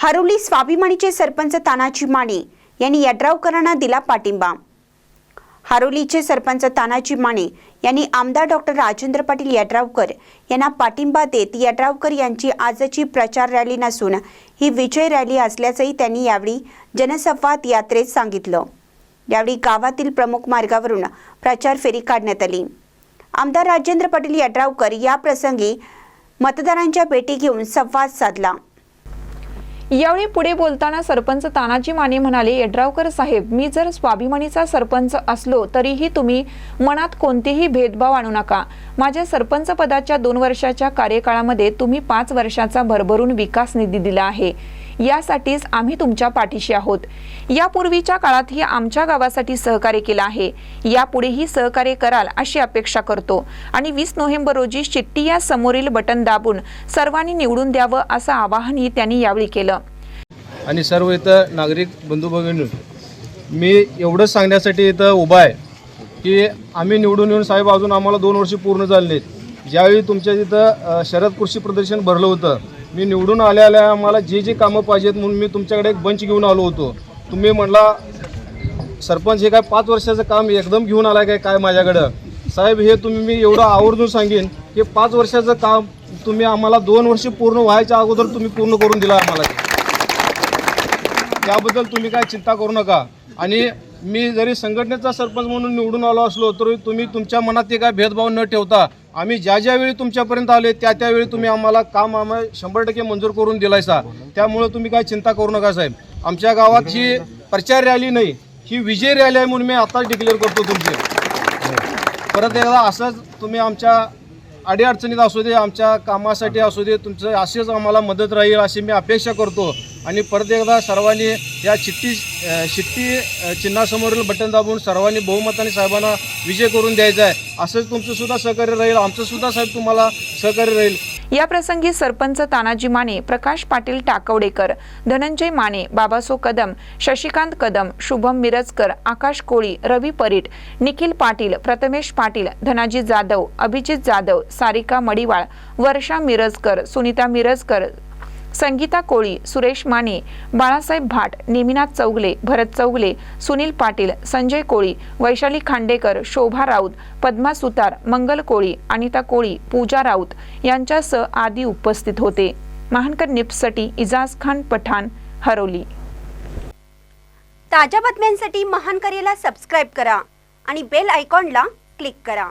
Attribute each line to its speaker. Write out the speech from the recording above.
Speaker 1: हरोली स्वाभिमानीचे सरपंच तानाजी माने यांनी यड्रावकरांना दिला पाठिंबा. हरोलीचे सरपंच तानाजी माने यांनी आमदार डॉक्टर राजेंद्र पाटील यड्रावकर यांना पाठिंबा देत यड्रावकर यांची आजची प्रचार रॅली नसून ही विजय रॅली असल्याचंही त्यांनी यावेळी जनसंवाद यात्रेत सांगितलं. यावेळी गावातील प्रमुख मार्गावरून प्रचार फेरी काढण्यात आली. आमदार राजेंद्र पाटील यड्रावकर या प्रसंगी मतदारांच्या भेटी घेऊन संवाद साधला.
Speaker 2: यावेळी पुढे बोलताना सरपंच तानाजी माने म्हणाले यड्रावकर साहेब मी जर स्वाभिमानीचा सरपंच असलो तरीही तुम्ही मनात कोणतेही भेदभाव आणू नका. माझ्या सरपंच पदाच्या दोन वर्षाच्या कार्यकाळामध्ये तुम्ही पाच वर्षाचा भरभरून विकास निधी दिला आहे. यासाठीच आम्ही तुमच्या पाठीशी आहोत. यापूर्वीच्या काळातही आमच्या गावासाठी सहकार्य केलं आहे. यापुढेही सहकार्य कराल अशी अपेक्षा करतो. आणि वीस नोव्हेंबर रोजी चिट्टी या समोरील बटन दाबून सर्वांनी निवडून द्यावं असं आवाहनही त्यांनी यावेळी केलं.
Speaker 3: आणि सर्व इथं नागरिक बंधू भगिनी मी एवढंच सांगण्यासाठी इथं उभा आहे की आम्ही निवडून येऊन साहेब अजून आम्हाला दोन वर्ष पूर्ण झाले नाहीत. ज्यावेळी तुमच्या तिथं शरद कृषी प्रदर्शन भरलं होतं मी निवडून आल्या आल्या आम्हाला जे जे कामं पाहिजेत म्हणून मी तुमच्याकडे एक बंच घेऊन आलो होतो. तुम्ही म्हणला सरपंच हे काय पाच वर्षाचं काम एकदम घेऊन आला काय काय माझ्याकडं? साहेब हे तुम्ही मी एवढं आवर्जून सांगेन की पाच वर्षाचं काम तुम्ही आम्हाला दोन वर्ष पूर्ण व्हायच्या अगोदर तुम्ही पूर्ण करून दिला आम्हाला. त्याबद्दल तुम्ही काय चिंता करू नका. आणि मी जरी संघटनेचा सरपंच म्हणून निवडून आलो असलो तरी तुम्ही तुमच्या मनात ते काय भेदभाव न ठेवता आम्ही ज्या ज्यावेळी तुमच्यापर्यंत आले त्या त्यावेळी तुम्ही आम्हाला काम आम्हाला शंभर टक्के मंजूर करून दिलायसा त्यामुळे तुम्ही काय चिंता करू नका साहेब. आमच्या गावात ही प्रचार रॅली नाही ही विजय रॅली आहे म्हणून मी आता डिक्लेअर करतो तुमची. परत एकदा असंच तुम्ही आमच्या अडीअडचणीत असू दे आमच्या कामासाठी असू दे तुमचं असेच आम्हाला मदत राहील अशी मी अपेक्षा करतो. आणि परत एकदा सर्वांनी या चिठ्ठी चिठ्ठी चिन्हासमोरील बटन दाबून सर्वांनी बहुमताने साहेबांना विजय करून द्यायचा आहे. असंच तुमचं सुद्धा सहकार्य राहील आमचं सुद्धा साहेब तुम्हाला सहकार्य राहील.
Speaker 2: या प्रसंगी सरपंच तानाजी माने प्रकाश पाटील टाकवडेकर धनंजय माने बाबासो कदम शशिकांत कदम शुभम मिरजकर आकाश कोळी रवी परीट निखिल पाटील प्रथमेश पाटील धनाजी जाधव अभिजित जाधव सारिका मडिवाळ वर्षा मिरजकर सुनीता मिरजकर संगीता कोळी सुरेश माने बाळासाहेब भाट नेमिनाथ चौगले भरत चौगले सुनील पाटील संजय कोळी वैशाली खांडेकर शोभा राऊत पद्मा सुतार मंगल कोळी अनिता कोळी पूजा राऊत यांच्यासह आदी उपस्थित होते. महानकर निप्ससाठी इजाज खान पठाण हरवली
Speaker 1: ताज्या बातम्यांसाठी महानकरेला सबस्क्राईब करा आणि बेल आयकॉनला क्लिक करा.